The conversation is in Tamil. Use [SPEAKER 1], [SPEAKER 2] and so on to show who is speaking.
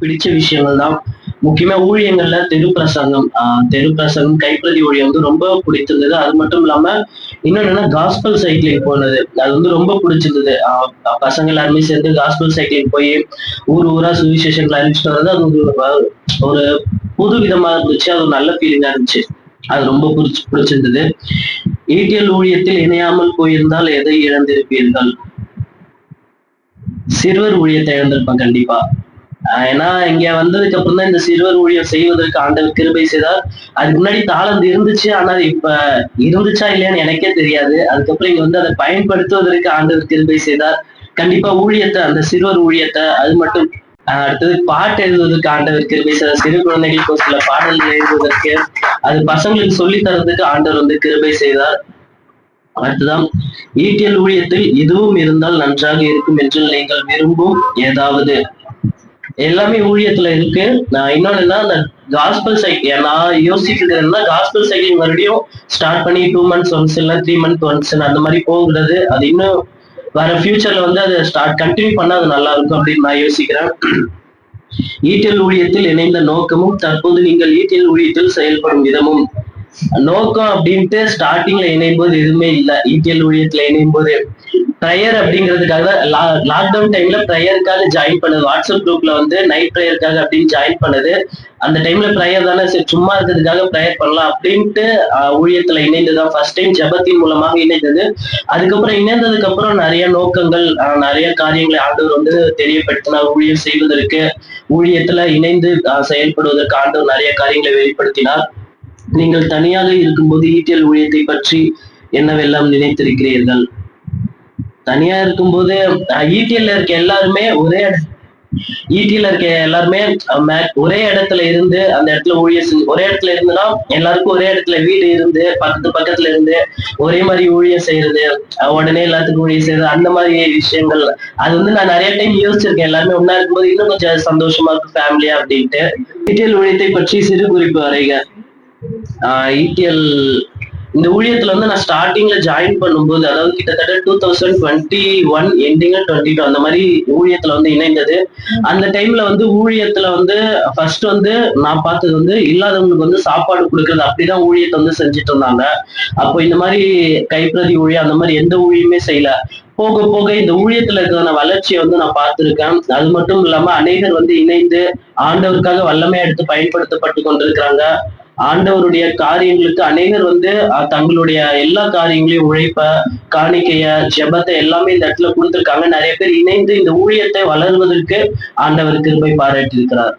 [SPEAKER 1] பிடிச்ச விஷயங்கள் தான். முக்கியமா ஊழியங்கள்ல தெரு பிரசங்கம் ஆஹ் தெரு பிரசங்கம் கைப்பிரதி ஊழியம் வந்து ரொம்ப பிடிச்சிருந்தது. அது மட்டும் இல்லாம இன்னொன்னு காஸ்பல் சைக்கிளிங் போனது. அது வந்து ரொம்ப பிடிச்சிருந்தது. ஆஹ் பசங்க எல்லாருமே சேர்ந்து காஸ்பல் சைக்கிளிங் போய் ஊர் ஊரா சுவிசேஷங்களை அறிவிச்சுட்டு வர்றது அது ஒரு ஒரு புது விதமா இருந்துச்சு. அது ஒரு நல்ல ஃபீலிங்கா இருந்துச்சு. அது ரொம்ப பிடிச்சி பிடிச்சிருந்தது. ஏடிஎல் ஊழியத்தில் இணையாமல் போயிருந்தால் எதை இழந்திருப்பீர்கள்? சிறுவர் ஊழியத்தை இழந்திருப்பேன் கண்டிப்பா. ஏன்னா இங்க வந்ததுக்கு அப்புறம் தான் இந்த சிறுவர் ஊழியம் செய்வதற்கு ஆண்டவர் கிருபை செய்தார். அதுக்கு முன்னாடி தாளந்து இருந்துச்சு ஆனா அது இப்ப இருந்துச்சா இல்லையான்னு எனக்கே தெரியாது. அதுக்கப்புறம் இங்க வந்து அதை பயன்படுத்துவதற்கு ஆண்டவர் கிருபை செய்தார். கண்டிப்பா ஊழியத்தை அந்த சிறுவர் ஊழியத்தை அது மட்டும் ஆஹ் அடுத்தது பாட்டு எழுதுவதற்கு ஆண்டவர் கிருபை செய்தார். சிறு குழந்தைகளுக்கு சில பாடல்கள் எழுதுவதற்கு அது பசங்களுக்கு சொல்லி தரதுக்கு ஆண்டவர் வந்து கிருபை செய்தார். அடுத்துதான் ஈட்டியல் ஊழியத்தில் இதுவும் இருந்தால் நன்றாக இருக்கும் என்று நீங்கள் விரும்பும் ஏதாவது? எல்லாமே ஊழியத்துல இருக்கு. நான் இன்னொன்னு என்ன அந்த காஸ்பிள் சைக்கிள் நான் யோசிக்கிறது என்ன காஸ்பல் சைக்கிள் மறுபடியும் ஸ்டார்ட் பண்ணி டூ மந்த்ஸ் ஒன்ஸ் இல்ல த்ரீ மந்த் ஒன்ஸ் அந்த மாதிரி போகிறது. அது இன்னும் வர ஃபியூச்சர்ல வந்து அதை ஸ்டார்ட் கண்டினியூ பண்ணா அது நல்லா இருக்கும் அப்படின்னு நான் யோசிக்கிறேன். ஈட்டியல் ஊழியத்தில் இணைந்த நோக்கமும் தற்போது நீங்கள் ஈட்டியல் ஊழியத்தில் செயல்படும் விதமும். நோக்கம் அப்படின்ட்டு ஸ்டார்டிங்ல இணையும் போது எதுவுமே இல்லை. ஈட்டியல் ஊழியத்துல இணையும் போது ப்ரேயர் அப்படிங்கிறதுக்காக லாக்டவுன் டைம்ல ப்ரேயருக்காக ஜாயின் பண்ணது. வாட்ஸ்அப் குரூப்ல வந்து நைட் ப்ரேயருக்காக அப்படின்னு ஜாயின் பண்ணது. அந்த டைம்ல ப்ரேயர் தானே சரி சும்மா இருக்கிறதுக்காக ப்ரேயர் பண்ணலாம் அப்படின்ட்டு ஊழியத்துல இணைந்ததுதான். ஃபர்ஸ்ட் டைம் ஜெபத்தின் மூலமாக இணைந்தது. அதுக்கப்புறம் இணைந்ததுக்கு அப்புறம் நிறைய நோக்கங்கள் நிறைய காரியங்களை ஆண்டவர் வந்து தெரியப்படுத்தினார். ஊழியம் செய்வதற்கு ஊழியத்துல இணைந்து செயல்படுவதற்கு ஆண்டவர் நிறைய காரியங்களை வெளிப்படுத்தினார். நீங்கள் தனியாக இருக்கும்போது ஈட்டியல் ஊழியத்தை பற்றி என்னவெல்லாம் நினைத்திருக்கிறீர்கள்? தனியா இருக்கும்போது ஈட்டியில இருக்க எல்லாருமே ஒரே ஈட்டியில இருக்க எல்லாருமே மே- ஒரே இடத்துல இருந்து அந்த இடத்துல ஊழியர் செஞ்சு ஒரே இடத்துல இருந்துன்னா எல்லாருக்கும் ஒரே இடத்துல வீடு இருந்து பக்கத்து பக்கத்துல இருந்து ஒரே மாதிரி ஊழியம் செய்யறது உடனே எல்லாத்துக்கும் ஊழியம் செய்யறது அந்த மாதிரி விஷயங்கள். அது வந்து நான் நிறைய டைம் யோசிச்சிருக்கேன். எல்லாருமே ஒண்ணா இருக்கும்போது இன்னும் கொஞ்சம் சந்தோஷமா இருக்கும் ஃபேமிலியா அப்படின்ட்டு. ஈட்டியல் ஊழியத்தை பற்றி சிறு குறிப்பு வரைக. ஈட்டியல் இந்த ஊழியத்துல வந்து நான் ஸ்டார்டிங்ல ஜாயின் பண்ணும்போது அதாவது கிட்டத்தட்ட two thousand twenty one ending twenty two அந்த மாதிரி ஊழியத்துல வந்து இணைந்தது. அந்த டைம்ல வந்து ஊழியத்துல வந்து ஃபர்ஸ்ட் வந்து நான் பார்த்தது வந்து இல்லாதவங்களுக்கு வந்து சாப்பாடு கொடுக்கறது அப்படிதான் ஊழியத்தை வந்து செஞ்சுட்டு இருந்தாங்க. அப்போ இந்த மாதிரி கைப்பிரதி ஊழியம் அந்த மாதிரி எந்த ஊழியுமே செய்யல. போக போக இந்த ஊழியத்துல இருக்கிற வளர்ச்சியை வந்து நான் பார்த்திருக்கேன். அது மட்டும் இல்லாம அநேகர் வந்து இணைந்து ஆண்டவருக்காக வல்லமையா எடுத்து பயன்படுத்தப்பட்டு கொண்டிருக்கிறாங்க. ஆண்டவருடைய காரியங்களுக்கு அநேகர் வந்து தங்களுடைய எல்லா காரியங்களையும் உழைப்ப காணிக்கைய ஜெபத்தை எல்லாமே இந்த இடத்துல கொடுத்திருக்காங்க. நிறைய பேர் இணைந்து இந்த ஊழியத்தை வளர்வதற்கு ஆண்டவர் கிருபை பாராட்டி இருக்கிறார்